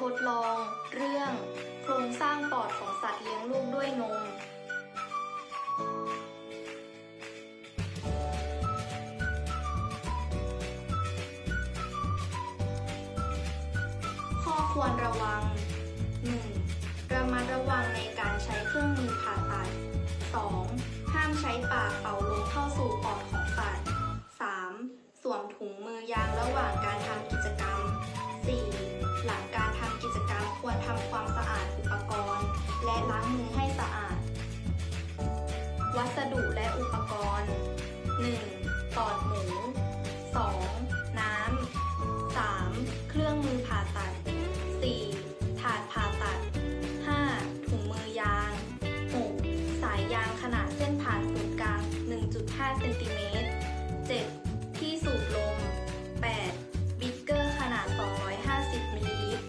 ทดลอง เรื่อง โครงสร้างปอดของสัตว์เลี้ยงลูกด้วยนม ข้อควรระวัง 1. ระมัดระวังในการใช้เครื่องมือผ่าตัด 2. ห้ามใช้ปากเป่าลมเข้าสู่ปอดของสัตว์ 3. สวมถุงมือยางระหว่างการทำกิจกรรม ดุและอุปกรณ์ 1. ปอดหมู 2. น้ำ 3. เครื่องมือผ่าตัด 4. ถาดผ่าตัด 5. ถุงมือยาง 6. สายยางขนาดเส้นผ่านศูนย์กลาง 1.5 เซนติเมตร 7. ที่สูบลม 8. บิ๊กเกอร์ขนาด 250 มิลลิลิตร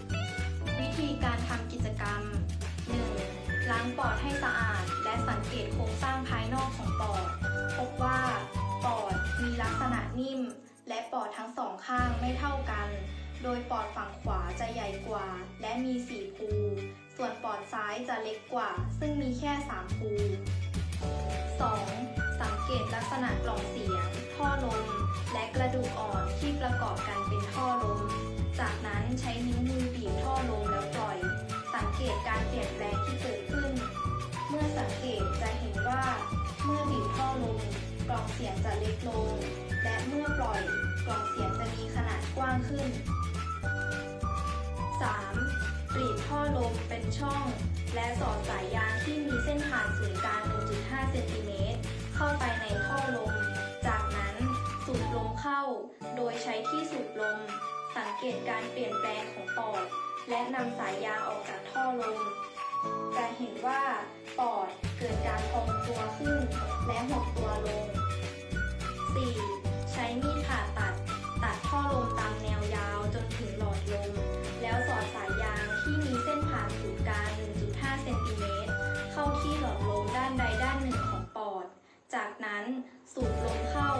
วิธีการทำกิจกรรม 1. ล้างปอดให้สะอาด นิ่ม และปอดทั้งสองข้างไม่เท่ากัน โดยปอดฝั่งขวาจะใหญ่กว่า และมีสี่ภูส่วนปอดซ้ายจะเล็กกว่า ซึ่งมีแค่สามภู 2. สังเกตลักษณะกล่องเสียง ท่อลม และกระดูกอ่อนที่ประกอบกันเป็นท่อลม จากนั้นใช้นิ้วมือบีบท่อลมแล้วปล่อย สังเกตการเปลี่ยนแปลงที่เกิดขึ้น เมื่อสังเกตจะเห็นว่า เมื่อบีบท่อลม กล่องเสียงจะเล็กลง และเมื่อปล่อย กล่องเสียงจะมีขนาดกว้างขึ้น 3. กรีดท่อลมเป็นช่อง และสอดสายยางที่มีเส้นผ่านศูนย์กลาง 1.5 เซนติเมตรเข้าไปในท่อลม จากนั้นสูบลมเข้า โดยใช้ที่สูบลม สังเกตการเปลี่ยนแปลงของปอด และนำสายยางออกจากท่อลม จะเห็นว่าปอดเกิดการพองตัวขึ้นและหดตัวลง 4. ใช้มีดผ่าตัด ตัดท่อลมตามแนวยาวจนถึงหลอดลม แล้วสอดสายยางที่มีเส้นผ่านศูนย์กลาง 1.5 เซนติเมตรเข้าที่หลอดลมด้านใดด้านหนึ่งของปอด จากนั้นสูบลมเข้า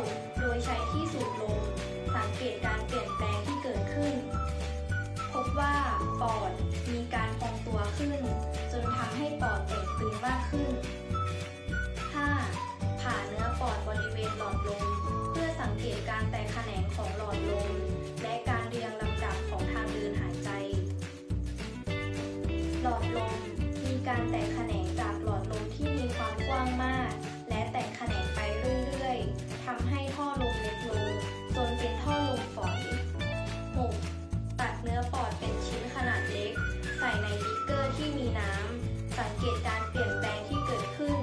ตกแขนงจากหลอดลมที่มีความกว้างมาก และแตกแขนงไปเรื่อยๆทำให้ท่อลมเล็กลงจนเป็นท่อลมฝอย 6. ตัดเนื้อปอดเป็นชิ้นขนาดเล็ก ใส่ในบิ๊กเกอร์ที่มีน้ำ สังเกตการเปลี่ยนแปลงที่เกิดขึ้น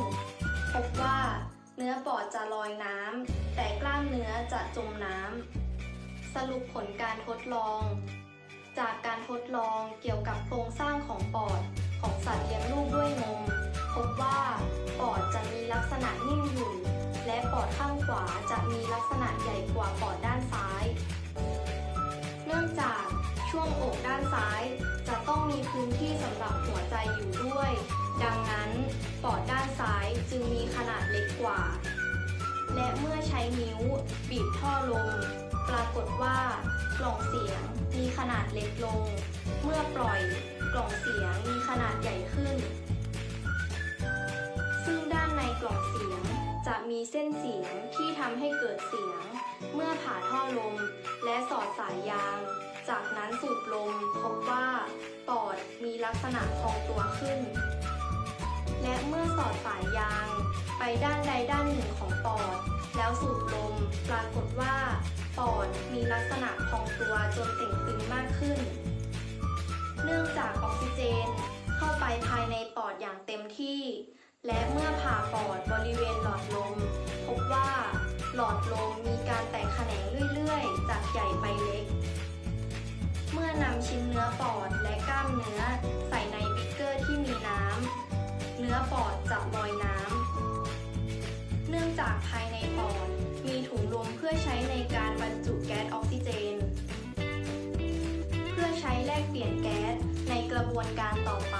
พบว่าเนื้อปอดจะลอยน้ำ แต่กล้ามเนื้อจะจมน้ำ สรุปผลการทดลอง จากการทดลองเกี่ยวกับโครงสร้างของปอด ของสัตว์เลี้ยงลูกด้วยนม พบว่าปอดจะมีลักษณะนิ่มอยู่ และปอดข้างขวาจะมีลักษณะใหญ่กว่าปอดด้านซ้าย เนื่องจากช่วงอกด้านซ้าย จะต้องมีพื้นที่สำหรับหัวใจอยู่ด้วย ดังนั้นปอดด้านซ้ายจึงมีขนาดเล็กกว่า และเมื่อใช้นิ้วบีบท่อลม ปรากฏว่ากล่องเสียงมีขนาดเล็กลง เมื่อปล่อยกล่องเสียงมีขนาดใหญ่ขึ้น ซึ่งด้านในกล่องเสียงจะมีเส้นเสียงที่ทำให้เกิดเสียง เมื่อผ่าท่อลมและสอดสายยาง จากนั้นสูบลมพบว่าปอดมีลักษณะพองตัวขึ้น และเมื่อสอดสายยาง ไปด้านใดด้านหนึ่งของปอด แล้วสูบลมปรากฏว่า มีลักษณะพองตัวจนเต่งตึงมากขึ้น เนื่องจากออกซิเจนเข้าไปภายในปอดอย่างเต็มที่ และเมื่อผ่าปอดบริเวณหลอดลม พบว่าหลอดลมมีการแตกแขนงเรื่อยๆ จากใหญ่ไปเล็ก เมื่อนำชิ้นเนื้อปอดและกล้ามเนื้อใส่ในบิ๊กเกอร์ที่มีน้ำเนื้อปอดจะลอยน้ำเนื่องจากภายในปอด ระบวนการต่อไป